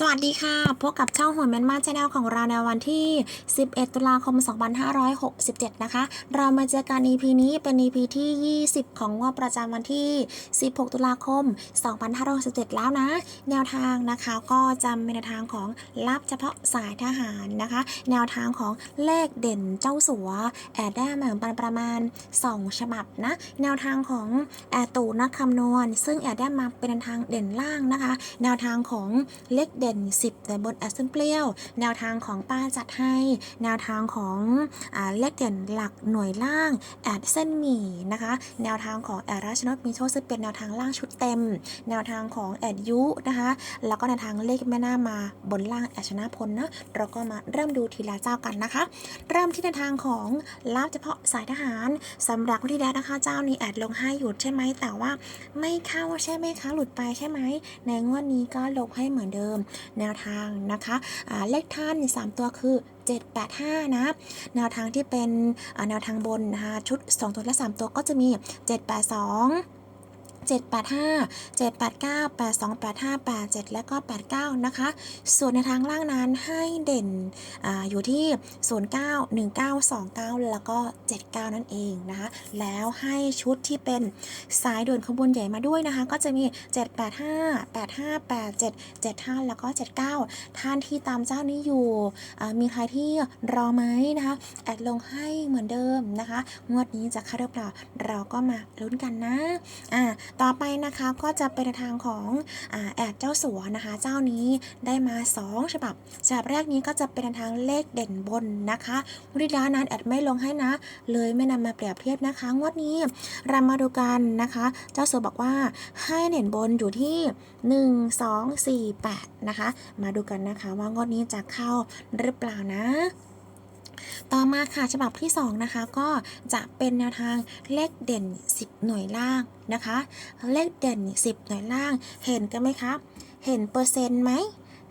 สวัสดีค่ะ พบกับช่องหัวแมนมาชแนลของเราในวันที่ 11 ตุลาคม 2567 นะคะ เรามาเจอกัน EP นี้เป็น EP ที่ 20 ของงวดประจำวันที่ 16 ตุลาคม 2567 แล้วนะ แนวทางนะคะก็จะเป็นแนวทางของลับเฉพาะสายทหารนะคะ แนวทางของเลขเด่นเจ้าสัว แอดได้มาเหมือนประมาณ 2 ฉบับนะ แนวทางของแอดตูนักคำนวณ ซึ่งแอดได้มาเป็นแนวทางเด่นล่างนะคะ แนวทางของเลขเด่น10แต่บนแอดซึ่งเปรี้ยวแนวทางของป้าจัดให้ แนวทางของอเลขเด่นหลักหน่วยล่าง แอดเส้นหมี่นะคะ แนวทางของแอดราชนกมีโชคซึ่งเป็นแนวทางล่างชุดเต็ม แนวทางของแอดยุนะคะ แล้วก็แนวทางเลขแม่หน้ามาบนล่างแอดชนะพลนะเราก็มาเริ่มดูทีละเจ้ากันนะคะ เริ่มที่แนวทางของลาบเฉพาะสายทหารสำหรับวันที่แล้วนะคะเจ้านี้แอดลงให้หยุดใช่ไหมแต่ว่าไม่เข้าใช่ไหมคะหลุดไปใช่ไหมในงวดนี้ก็ลงให้เหมือนเดิมแนวทางนะคะเลขท่าน 3 ตัวคือ 785 นะ แนวทางที่เป็นแนวทางบนนะคะชุด 2 ตัวและ 3 ตัวก็จะมี 782 785 789 8285 87 และก็ 89 นะคะ ส่วนในทางล่างนั้นให้เด่นออยู่ที่ 09 1929 แล้วก็ 79 นั่นเองนะคะ แล้วให้ชุดที่เป็นสายด่วนขบวนใหญ่มาด้วยนะคะ ก็จะมี 785 85 87 75 แล้วก็ 79 ท่านที่ตามเจ้านี้อยู่ มีใครที่รอไหมนะคะ แอดลงให้เหมือนเดิมนะคะ งวดนี้จะเข้าหรือเปล่า เราก็มาลุ้นกันนะ อ่าต่อไปนะคะก็จะเป็นทางของอแอดเจ้าสัวนะคะ เจ้านี้ได้มา 2 ฉบับ ฉบับแรกนี้ก็จะเป็นทางเลขเด่นบนนะคะวันที่แล้วนั้นแอดไม่ลงให้นะ เลยไม่นำมาเปรียบเทียบนะคะ งวดนี้เรามาดูกันนะคะ เจ้าสัวบอกว่าให้เด่นบนอยู่ที่ 1 2 4 8 นะคะ มาดูกันนะคะว่างวดนี้จะเข้าหรือเปล่านะ ต่อมาค่ะฉบับที่2นะคะก็จะเป็นแนวทางเลขเด่น 10 หน่วยล่างนะคะ เลขเด่น 10 หน่วยล่างเห็นกันไหมคะ เห็นเปอร์เซ็นต์ไหม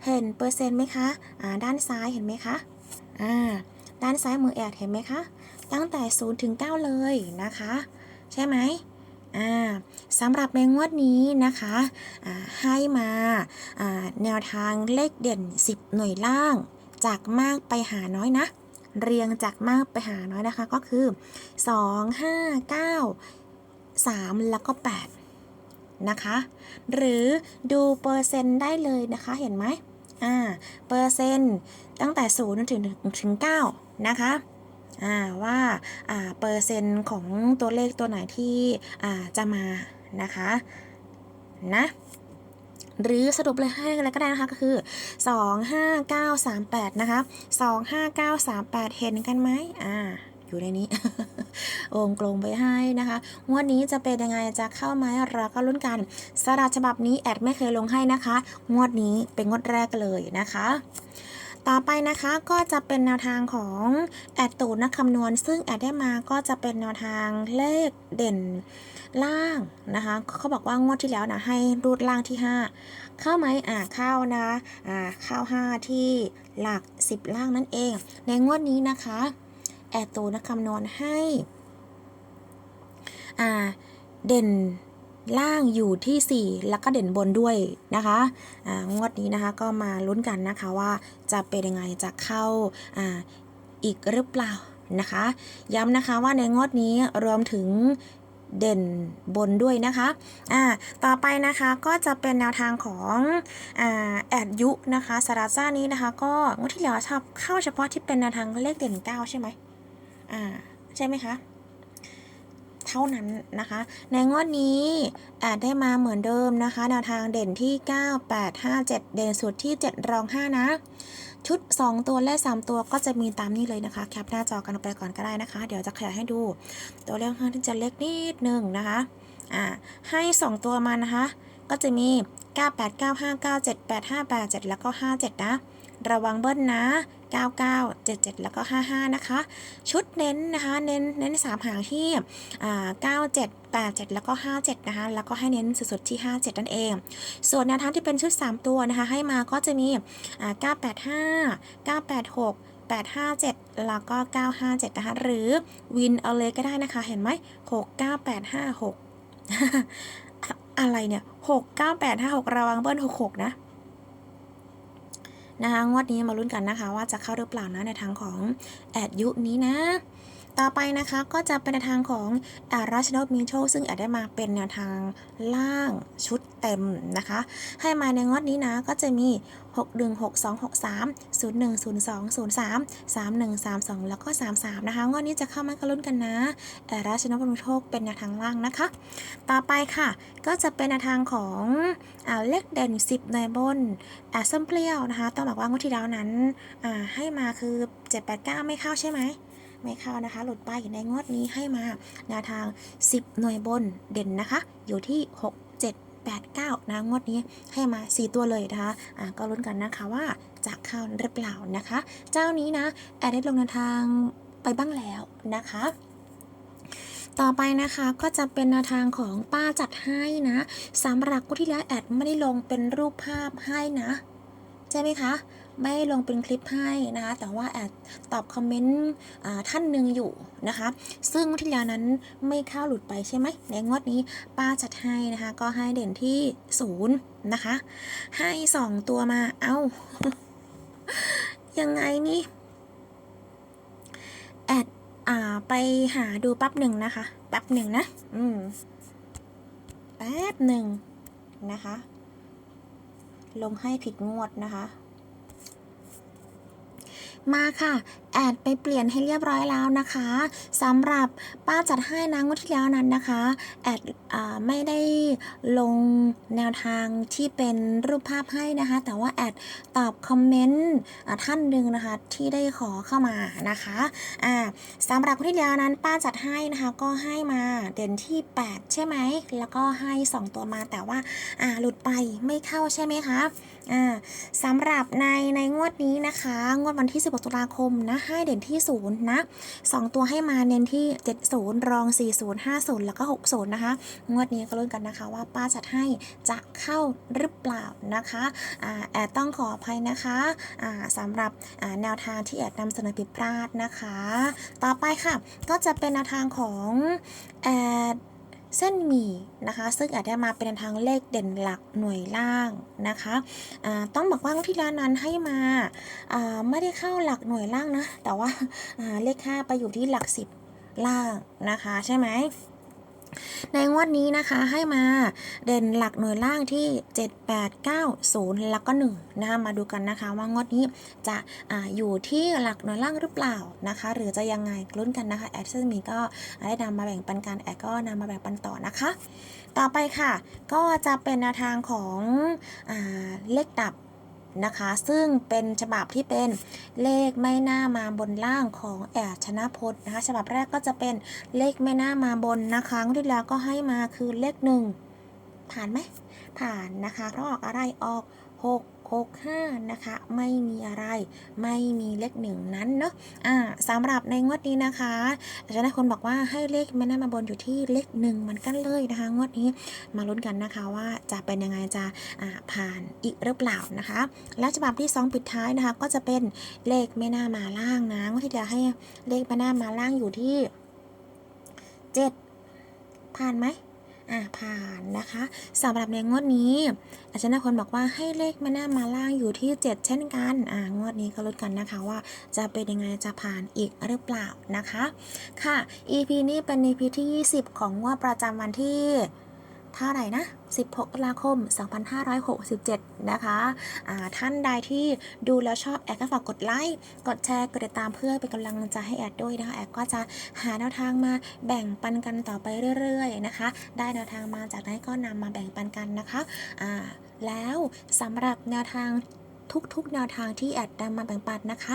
เห็นเปอร์เซ็นต์ไหมคะอ่าด้านซ้ายเห็นไหมคะอ่าด้านซ้ายมือแอดเห็นไหมคะตั้งแต่0ถึง9เลยนะคะ ใช่ไหมอ่าสำหรับในงวดนี้นะคะอ่าให้มาอ่าแนวทางเลขเด่น 10 หน่วยล่าง จากมากไปหาน้อยนะ เรียงจากมากไปหาน้อยนะคะ ก็คือ 2 5 9 3 แล้วก็ 8 นะคะ หรือดูเปอร์เซ็นต์ได้เลยนะคะ เห็นไหมอ่า เปอร์เซ็นต์ตั้งแต่0จนถึงถึง9นะคะอ่าว่าอ่าเปอร์เซ็นต์ของตัวเลขตัวไหนที่อ่าจะมานะคะนะ หรือสรุปเลยให้อะไรก็ได้นะคะก็คือ 2 5 9 3 8 นะคะ 2 5 9 3 8 เห็นกันไหมอ่าอยู่ในนี้องกลมไปให้นะคะงวดนี้จะเป็นยังไงจะเข้าไหมเราก็ลุ้นกันสระฉบับนี้แอดไม่เคยลงให้นะคะ งวดนี้เป็นงวดแรกเลยนะคะ ต่อไปนะคะก็จะเป็นแนวทางของแอดตูนนักคำนวณ ซึ่งแอดได้มาก็จะเป็นแนวทางเลขเด่นล่างนะคะเขาบอกว่างวดที่แล้วนะให้รูดล่างที่ 5 เข้าไหมอ่าเข้านะอ่าเข้า 5 ที่หลัก 10 ล่างนั่นเอง ในงวดนี้นะคะ แอดตูนักคำนวณให้อ่าเด่น ล่างอยู่ที่ 4 แล้วก็เด่นบนด้วยนะคะอ่างวดนี้นะคะก็มาลุ้นกันนะคะว่าจะเป็นยังไงจะเข้าอ่าอีกหรือเปล่านะคะ ย้ำนะคะว่าในงวดนี้รวมถึงเด่นบนด้วยนะคะ อ่า ต่อไปนะคะก็จะเป็นแนวทางของอ่าแอดยุนะคะสาราซ่านี้นะคะ ก็งวดที่แล้วชอบเข้าเฉพาะที่เป็นแนวทางเลขเด่น 9 ใช่ไหมอ่า ใช่ไหมคะ เท่านั้นนะคะ ในงวดนี้แอดได้มาเหมือนเดิมนะคะ แนวทางเด่นที่ 9 8 5 7 เด่นสุดที่ 7 รอง 5 นะ ชุด 2 ตัวและ 3 ตัวก็จะมีตามนี้เลยนะคะ แคปหน้าจอกันไปก่อนก็ได้นะคะ เดี๋ยวจะขยายให้ดู ตัวเลขค่อนข้างที่จะเล็กนิดหนึ่งนะคะอ่าให้ 2 ตัวมานะคะ ก็จะมี 9 8 9 5 9 7 8 5 8 7 แล้วก็ 57 นะ ระวังเบิ้ลนะ 99 77 แล้วก็ 55 นะคะ ชุดเน้นนะคะเน้นเน้น3หางที่97 87 แล้วก็ 57 นะคะ แล้วก็ให้เน้นสุดๆที่ 57 นั่นเอง ส่วนแนวทางที่เป็นชุด 3 ตัวนะคะ ให้มาก็จะมี 985 986 857 แล้วก็ 957 นะคะ หรือวินเอาเลยก็ได้นะคะ เห็นไหม 69856 อะไรเนี่ย 69856 ระวังเบิ้ล 66 นะ นะคะงวดนี้มาลุ้นกันนะคะ ว่าจะเข้าหรือเปล่านะในทางของแอดยุนี้นะ ต่อไปนะคะก็จะเป็นในทางของอดราชนกมีโชซึ่งแอดได้มาเป็นแนวทางล่างชุดเต็มนะคะ ให้มาในงวดนี้นะก็จะมี 6 1 6 2 6 3 0 1 0 2 0 3 3 1 3 2 แล้วก็ 3 3 นะคะ งวดนี้จะเข้ามากันลุ้นกันนะอดราชนกมีโชเป็นแนวทางล่างนะคะ ต่อไปค่ะ ก็จะเป็นแนวทางของอเลขเด่น 10 ในบนแอดส้มเปรี้ยวนะคะ ต้องบอกว่างวดที่แล้วนั้นให้มาคือ 789 ไม่เข้าใช่ไหม ไม่เข้านะคะ หลุดไปในงวดนี้ให้มาแนวทาง 10 หน่วยบนเด่นนะคะ อยู่ที่ 6 7 8 9นะงวดนี้ให้มา 4 ตัวเลยนะคะอ่าก็ลุ้นกันนะคะว่าจะเข้าหรือเปล่านะคะ เจ้านี้นะแอดได้ลงแนวทางไปบ้างแล้วนะคะต่อไปนะคะก็จะเป็นแนวทางของป้าจัดให้นะสำหรับผู้ที่แล้วแอดไม่ได้ลงเป็นรูปภาพให้นะ ใช่ไหมคะ ไม่ลงเป็นคลิปให้นะคะ แต่ว่าแอดตอบคอมเมนต์ท่านหนึ่งอยู่นะคะ ซึ่งวดที่แล้วนั้นไม่เข้าหลุดไปใช่ไหม ในงวดนี้ป้าจัดให้นะคะ ก็ให้เด่นที่ศูนย์นะคะ ให้สองตัวมา เอ้า ยังไงนี่ แอดอไปหาดูแป๊บหนึ่งนะคะ แป๊บหนึ่งนะ อืม แป๊บหนึ่งนะคะ ลงให้ผิดงวดนะคะ มาค่ะ แอดไปเปลี่ยนให้เรียบร้อยแล้วนะคะสำหรับป้าจัดให้นะงวดที่แล้วนั้นนะคะ แอดอ่าไม่ได้ลงแนวทางที่เป็นรูปภาพให้นะคะ แต่ว่าแอดตอบคอมเมนต์อ่าท่านหนึ่งนะคะที่ได้ขอเข้ามานะคะอ่าสำหรับงวดที่แล้วนั้นป้าจัดให้นะคะก็ให้มาเด่นที่ 8 ใช่ไหม แล้วก็ให้ 2 ตัวมาแต่ว่าอ่าหลุดไปไม่เข้าใช่ไหมคะ อ่าสำหรับในในงวดนี้นะคะ งวดวันที่ 16 ตุลาคมนะให้เด่นที่ 0 นะ 2 ตัวให้มาเน้นที่ 70 รอง 40 50 แล้วก็ 60 นะคะ งวดนี้ก็ลุ้นกันนะคะว่าป้าจัดให้จะเข้าหรือเปล่านะคะอ่าแอดต้องขออภัยนะคะอ่าสำหรับอ่าแนวทางที่แอดนำเสนอผิดพลาดนะคะ ต่อไปค่ะ ก็จะเป็นแนวทางของแอด เส้นหมี่นะคะ ซึ่งอาจจะมาเป็นทางเลขเด่นหลักหน่วยล่างนะคะะต้องบอกว่างที่ร้านนั้นให้มาไม่ได้เข้าหลักหน่วยล่างนะ แต่ว่าอ่าเลข5ไปอยู่ที่หลัก10ล่างนะคะ ใช่ไหม ในงวดนี้นะคะให้มาเด่นหลักหน่วยล่างที่ 7 8 9 0 แล้วก็1นะคะมาดูกันนะคะว่างวดนี้จะออยู่ที่หลักหน่วยล่างหรือเปล่านะคะ หรือจะยังไงลุ้นกันนะคะแอดเซนมีก็ได้นำมาแบ่งปันกันแอดก็นำมาแบ่งปันต่อนะคะ ต่อไปค่ะ ก็จะเป็นแนวทางของอเลขดับ นะคะ ซึ่งเป็นฉบับที่เป็นเลขไม่น่ามาบนล่างของแอดชนะพจน์นะคะ ฉบับแรกก็จะเป็นเลขไม่น่ามาบนนะคะที่แล้วก็ให้มาคือเลขหนึ่งผ่านไหมผ่านนะคะเพราะออกอะไรออก6 6 5 นะคะ ไม่มีอะไร ไม่มีเลขหนึ่งนั้นเนาะอ่าสำหรับในงวดนี้นะคะอาจารย์คนบอกว่าให้เลขไม่น่ามาบนอยู่ที่เลขหนึ่งมือนกันเลยนะคะ งวดนี้มาลุ้นกันนะคะว่าจะเป็นยังไงจะอ่าผ่านอีกหรือเปล่านะคะ และฉบับที่ 2 ปิดท้ายนะคะ ก็จะเป็นเลขไม่น่ามาล่างนะงวดที่จะให้เลขไม่น่ามาล่างอยู่ที่ 7 ผ่านไหม อ่าผ่านนะคะสำหรับในงวดนี้ อาจารย์นคนบอกว่าให้เลขมาหน้ามาล่างอยู่ที่ 7 เช่นกันอ่างวดนี้ก็ลุ้นกันนะคะว่าจะเป็นยังไงจะผ่านอีกหรือเปล่านะคะ ค่ะ EP นี้เป็น EP ที่ 20 ของงวดประจำวันที่ ท่าไหร่นะ 16 ตุลาคม 2567 นะคะอ่าท่านใดที่ดูแล้วชอบแอดก็ฝากกดไลค์ กดแชร์ กดติดตามเพื่อเป็นกำลังใจให้แอดด้วยนะคะ แอดก็จะหาแนวทางมาแบ่งปันกันต่อไปเรื่อยๆ นะคะ ได้แนวทางมาจากนั้นก็นำมาแบ่งปันกันนะคะอ่าแล้วสำหรับแนวทาง ทุกๆ แนวทางที่แอดนำมาแบ่งปันนะคะ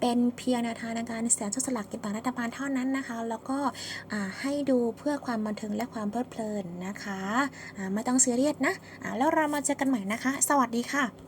เป็นเพียงแนวทางในการเสี่ยงโชคสลากกินแบ่งรัฐบาลเท่านั้นนะคะ แล้วก็ให้ดูเพื่อความบันเทิงและความเพลิดเพลินนะคะไม่ต้องซีเรียสนะแล้วเรามาเจอกันใหม่นะคะ สวัสดีค่ะ